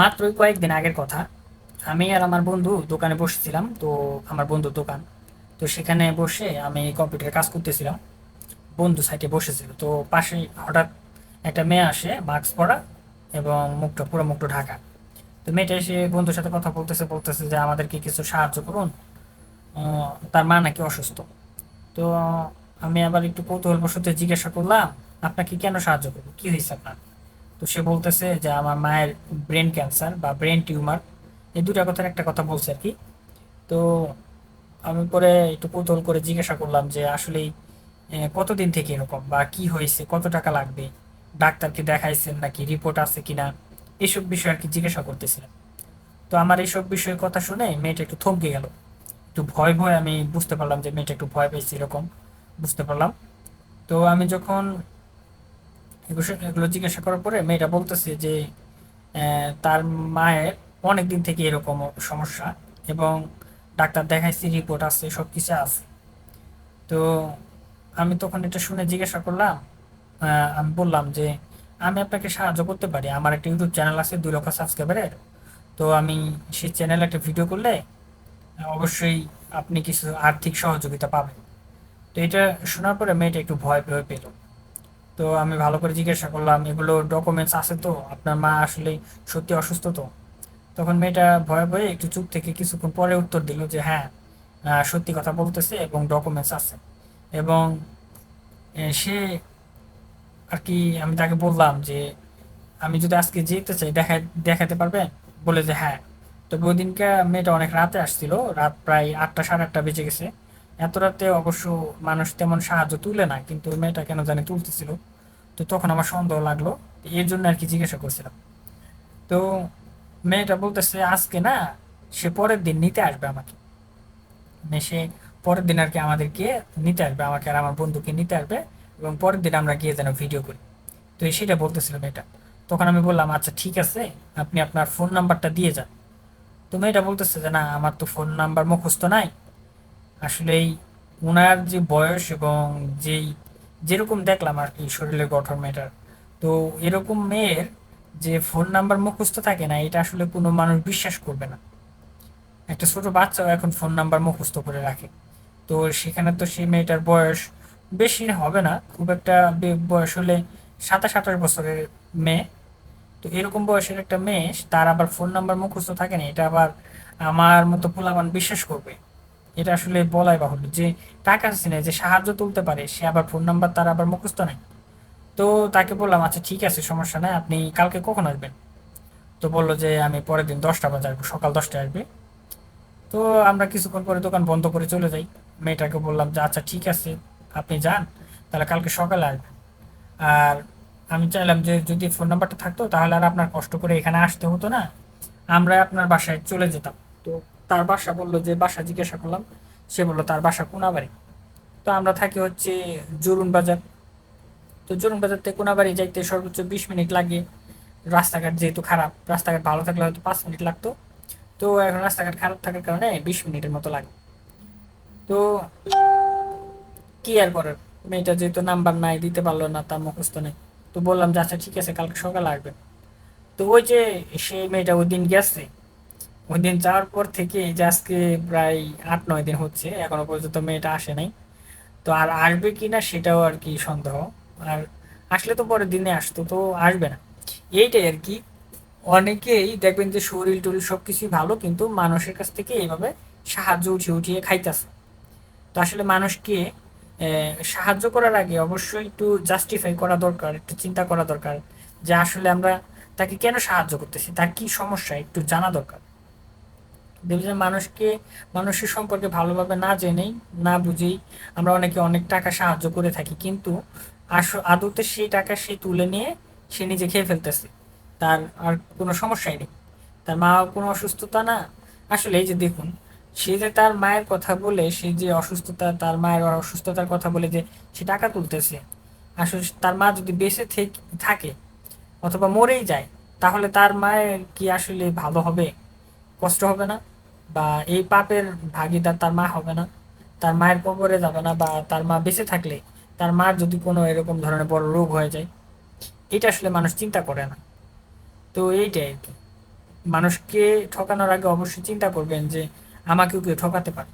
মাত্রই কয়েকদিন আগের কথা। আমি আর আমার বন্ধু দোকানে বসেছিলাম, তো আমার বন্ধুর দোকান। তো সেখানে বসে আমি কম্পিউটারে কাজ করতেছিলাম। বন্ধু সাইডে বসেছিল, তো পাশে হঠাৎ একটা মেয়ে আসে, মাস্ক পরা এবং মুখটা পুরো মুখটা ঢাকা। তো মেয়েটা এসে বন্ধুর সাথে কথা বলতেছে বলতেছে যে, আমাদেরকে কিছু সাহায্য করুন। তার মা নাকি অসুস্থ। তো আমি আবার একটু কৌতূহলবশত জিজ্ঞাসা করলাম, আপনাকে কেন সাহায্য করব? কি হয়েছে আপনার? তো সে বলতেছে যে আমার মায়ের ব্রেন ক্যান্সার বা ব্রেন টিউমার এই দুটা কথার একটা কথা বলছে আর কি। তো আমি পরে একটু কৌতূহল করে জিজ্ঞাসা করলাম যে আসলেই কতদিন থেকে এরকম বা কি হয়েছে, কত টাকা লাগবে? ডাক্তারকে দেখাইছেন নাকি রিপোর্ট আছে কিনা? এসব বিষয় আর কি জিজ্ঞাসা করতেছিলাম। তো আমার এইসব বিষয়ের কথা শুনে মেয়েটা একটু থমকে গেল। একটু ভয় ভয় আমি বুঝতে পারলাম যে মেয়েটা একটু ভয় পেয়েছে এরকম, বুঝতে পারলাম। তো আমি যখন এগুলো জিজ্ঞাসা করার পরে মেয়েটা বলতেছে যে তার মায়ের অনেক দিন থেকে এরকম সমস্যা এবং ডাক্তার দেখাইছি রিপোর্ট আছে সব কিছু আছে। তো আমি তখন এটা শুনে জিজ্ঞাসা করলাম আমি বললাম যে, আমি আপনাকে সাহায্য করতে পারি। আমার একটা ইউটিউব চ্যানেল আছে, দুই লক্ষ সাবস্ক্রাইবারের তো আমি সেই চ্যানেলে একটা ভিডিও করলে অবশ্যই আপনি কিছু আর্থিক সহযোগিতা পাবেন। তো এটা শোনার পরে মেয়েটা একটু ভয় ভয় পেল। তো আমি ভালো করে জিজ্ঞাসা করলাম, এগুলো ডকুমেন্টস আছে তো? আপনার মা আসলে সত্যি অসুস্থ তো? তখন মেয়েটা ভয়ে ভয়ে একটু চুপ থেকে কিছুক্ষণ পরে উত্তর দিল যে হ্যাঁ সত্যি কথা বলতেছে এবং ডকুমেন্টস আছে। এবং সে আর কি আমি তাকে বললাম যে, আমি যদি আজকে যেতে চাই, দেখা দেখাতে পারবেন বলে যে হ্যাঁ। তবে ওই দিনকে মেয়েটা অনেক রাতে আসছিল, রাত প্রায় আটটা, সাড়ে আটটা বেজে গেছে। এত রাতে অবশ্য মানুষ তেমন সাহায্য তুলে না, কিন্তু মেয়েটা কেন জানি তুলতেছিল। তো তখন আমার সন্দেহ লাগল, এর জন্য আর কি জিজ্ঞাসা করছিলাম। তো মেয়েটা বলতেছে, আজকে না, সে পরের দিন নিতে আসবে আমাকে। মানে সে পরের দিন আর কি আমাদেরকে নিতে আসবে, আমাকে আর আমার বন্ধুকে নিতে আসবে এবং পরের দিন আমরা গিয়ে যেন ভিডিও করি। তো সেটা বলতেছিল মেয়েটা। তখন আমি বললাম আচ্ছা ঠিক আছে, আপনি আপনার ফোন নাম্বারটা দিয়ে যান। তো মেয়েটা বলতেছে যে, না, আমার তো ফোন নাম্বার মুখস্থ নাই। আসলেই ওনার যে বয়স এবং যেই, যেরকম দেখলাম আর কি শরীরের গঠন মেয়েটার তো এরকম মেয়ের যে ফোন নাম্বার মুখস্থ থাকে না, এটা আসলে কোনো মানুষ বিশ্বাস করবে না। একটা ছোট বাচ্চাও এখন ফোন নাম্বার মুখস্থ করে রাখে। তো সেখানে তো সেই মেয়েটার বয়স বেশি হবে না, খুব একটা বয়স হলে সাতাশ, আঠাশ বছরের মেয়ে। তো এরকম বয়সের একটা মেয়ে, তার আবার ফোন নাম্বার মুখস্থ থাকে না, এটা আবার আমার মতো পোলাপান বিশ্বাস করবে। এটা আসলে বলাই বাহুল্য যে টাকা আছে না যে সাহায্য তুলতে পারে, সে আবার ফোন নাম্বার তার আবার মুখস্থ নাই। তো তাকে বললাম আচ্ছা ঠিক আছে, সমস্যা নাই, আপনি কালকে কখন আসবেন? তো বলল যে, আমি পরের দিন দশটা বাজে আসব, সকাল দশটায় আসবে। তো আমরা কিছুক্ষণ পরে দোকান বন্ধ করে চলে যাই। মেয়েটাকে বললাম যে আচ্ছা ঠিক আছে, আপনি যান, তাহলে কালকে সকালে আসবেন। আর আমি চাইলাম যে, যদি ফোন নাম্বারটা থাকতো, তাহলে আর আপনার কষ্ট করে এখানে আসতে হতো না। আমরা আপনার বাসায় চলে যেতাম। তো তার বাসা বলল যে, বাসা জিজ্ঞাসা করলাম, সে বলল, তার বাসা কোনাবাড়ি? তো আমরা থাকি হচ্ছে জরুন বাজার। তো জরুন বাজার থেকে কোনাবাড়ি যাইতে সর্বোচ্চ বিশ মিনিট লাগে। রাস্তাঘাট যেহেতু খারাপ, রাস্তাঘাট ভালো থাকলে হয়তো পাঁচ মিনিট লাগতো। তো এখন রাস্তাঘাট খারাপ থাকার কারণে বিশ মিনিটের মতো লাগে। তো কি আর করার? মেয়েটা যেহেতু নাম্বার নাই, দিতে পারল না, তার মুখস্থ নেই। তো বললাম যে আচ্ছা ঠিক আছে, কালকে সকালে আসবে তো ওই যে সেই মেয়েটা ওই দিন গেছে। ওই দিন যাওয়ার পর থেকে এই যে আজকে প্রায় আট, নয় দিন হচ্ছে, এখনও পর্যন্ত মেয়েটা আসে নাই। তো আর আসবে কি না সেটাও আর কি সন্দেহ। আর আসলে তো পরের দিনে আসতো, তো আসবে না। এইটাই আর কি। অনেকেই দেখবেন যে শরীর টরিল সব কিছুই ভালো, কিন্তু মানুষের কাছ থেকে এইভাবে সাহায্য উঠিয়ে উঠিয়ে খাইতেছে। তো আসলে মানুষকে সাহায্য করার আগে অবশ্যই একটু জাস্টিফাই করা দরকার, একটু চিন্তা করা দরকার যে আসলে আমরা তাকে কেন সাহায্য করতেছি, তার কি সমস্যা, একটু জানা দরকার। যে মানুষকে, মানুষের সম্পর্কে ভালোভাবে না জেনেই, না বুঝেই আমরা অনেকে অনেক টাকা সাহায্য করে থাকি। কিন্তু আস আদতে সেই টাকা সে তুলে নিয়ে সে নিজে খেয়ে ফেলতেছে। তার আর কোনো সমস্যাই নেই। তার মা কোনো অসুস্থতা না। আসলে এই যে দেখুন, সে যে তার মায়ের কথা বলে, সে যে অসুস্থতা, তার মায়ের অসুস্থতার কথা বলে যে সে টাকা তুলতেছে, আসলে তার মা যদি বেঁচে থাকে অথবা মরেই যায়, তাহলে তার মায়ের কি আসলে ভালো হবে? কষ্ট হবে না? বা এই পাপের ভাগিদার তার মা হবে না। তার মায়ের কবরে যাবে না বা তার মা বেঁচে থাকলে তার মার যদি কোনো এরকম ধরনের বড় রোগ হয়ে যায়, এটা আসলে মানুষ চিন্তা করে না। তো এইটাই আর কি। মানুষকে ঠকানোর আগে অবশ্যই চিন্তা করবেন যে, আমাকেও কেউ ঠকাতে পারে।